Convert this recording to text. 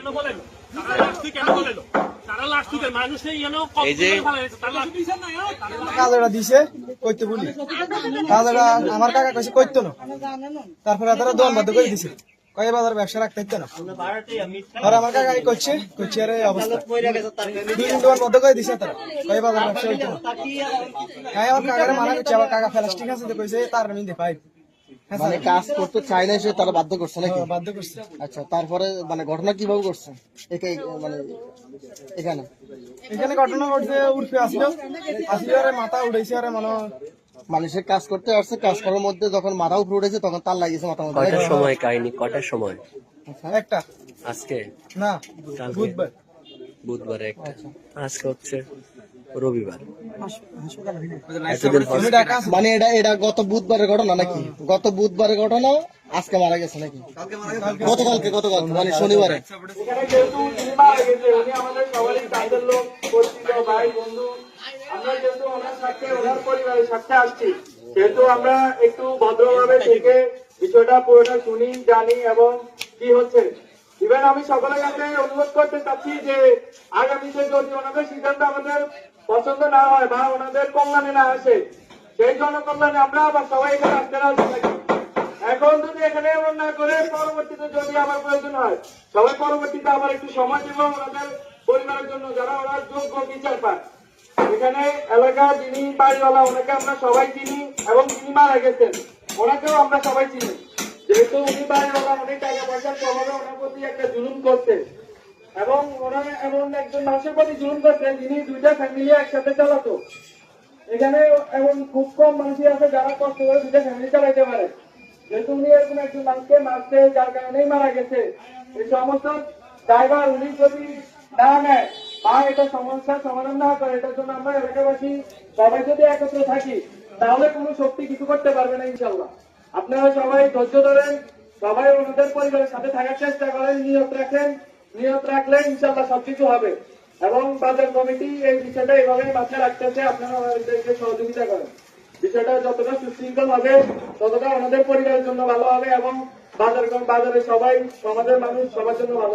কেন বলেন? তারা লাস্ট কেন বলেন? তারা লাস্ট মানুষ এই যে- কাজটা দিছে কইতে বলি কাজটা আমার কাকা কইছে কইতো না। তারপরে তারা দোকান বন্ধ করে দিছে। কয়ে বাজার ব্যবসা রাখতে হইতো না। আর আমার কাকা এই করছে করছে আরে অবস্থা। দুই দিন দোকান বন্ধ করে দিছে তারা। কয়ে বাজার ব্যবসা হইতো না। হ্যাঁ আমার কাকারে মানা করছে আমার কাকা প্লাস্টিক আছে তো কইছে তার নিতে পাই হ্যাঁ মানে কাজ করতে চাই না সে তারা বাধ্য করছে নাকি? বাধ্য করছে। আচ্ছা তারপরে মানে ঘটনা কীভাবে করছে মানে এখানে? এখানে ঘটনা ঘটছে উর্ফে আসলো। আসলে আরে মাথা আরে মনে হয়। মানুষের কাজ করতে আসছে কাজ করার মধ্যে যখন মাথা উপরে উঠেছে তখন তার লাগিয়েছে মাথা মধ্যে। কয়টার সময় কাহিনী? কয়টার সময়? একটা। আজকে? না বুধবার। বুধবার একটা। আজকে হচ্ছে রবিবার। মানে এটা এটা গত বুধবারের ঘটনা নাকি? গত বুধবারের ঘটনা আজকে মারা গেছে নাকি? গতকালকে গতকালকে মানে শনিবারে। যেহেতু আমরা যেহেতু ওনার সাথে ওনার পরিবারের সাথে আসছি সেহেতু আমরা একটু ভদ্রভাবে থেকে বিষয়টা পুরোটা শুনি জানি এবং কি হচ্ছে। ইভেন আমি সকলের কাছে অনুরোধ করতে চাচ্ছি যে যদি ওনাদের সিদ্ধান্ত আমাদের পছন্দ না হয় বা ওনাদের কল্যাণে না আসে, সেই জনকল্যাণে আমরা আবার সবাই এখানে আসতে রাজি থাকি। এখন যদি এখানে এমন না করে, পরবর্তীতে যদি আমার প্রয়োজন হয়, সবাই পরবর্তীতে আবার একটু সময় দিব ওনাদের পরিবারের জন্য, যারা ওরা যোগ্য বিচার পায়। এখানে এলাকা যিনি, বাড়িওয়ালা, ওনাকে আমরা সবাই চিনি এবং যিনি মারা গেছেন, ওনাকেও আমরা সবাই চিনি। যেহেতু উনি বাড়িওয়ালা, অনেক টাকা পয়সার প্রভাবে ওনার প্রতি একটা জুলুম করছে। এবং ওরা এমন একজন মানুষের প্রতি জুলুম করছে, যিনি দুইটা ফ্যামিলি একসাথে চালাতো। এখানে এমন খুব কম মানুষই আছে যারা কষ্ট করে দুটো ফ্যামিলি চালাইতে পারে। যেহেতু উনি এরকম একজন মানুষকে মারছে, যার কারণেই মারা গেছে। এই সমস্ত ড্রাইভার উনি যদি না নেয়, বা এটা সমস্যার সমাধান না করে, এটার জন্য আমরা এলাকাবাসী সবাই যদি একত্র থাকি, তাহলে কোনো শক্তি কিছু করতে পারবে না ইনশাল্লাহ আপনারা সবাই ধৈর্য ধরেন, সবাই ওনাদের পরিবারের সাথে থাকার চেষ্টা করেন, নিয়ত রাখেন। নিয়ত রাখলে ইনশাল্লাহ সবকিছু হবে এবং বাজার কমিটি এই বিষয়টা এভাবে মাথায় রাখতেছে, আপনারা সহযোগিতা করেন বিষয়টা যতটা সুশৃঙ্খল হবে, ততটা আমাদের পরিবারের জন্য ভালো হবে এবং বাজার বাজারে সবাই, সমাজের মানুষ সবার জন্য ভালো।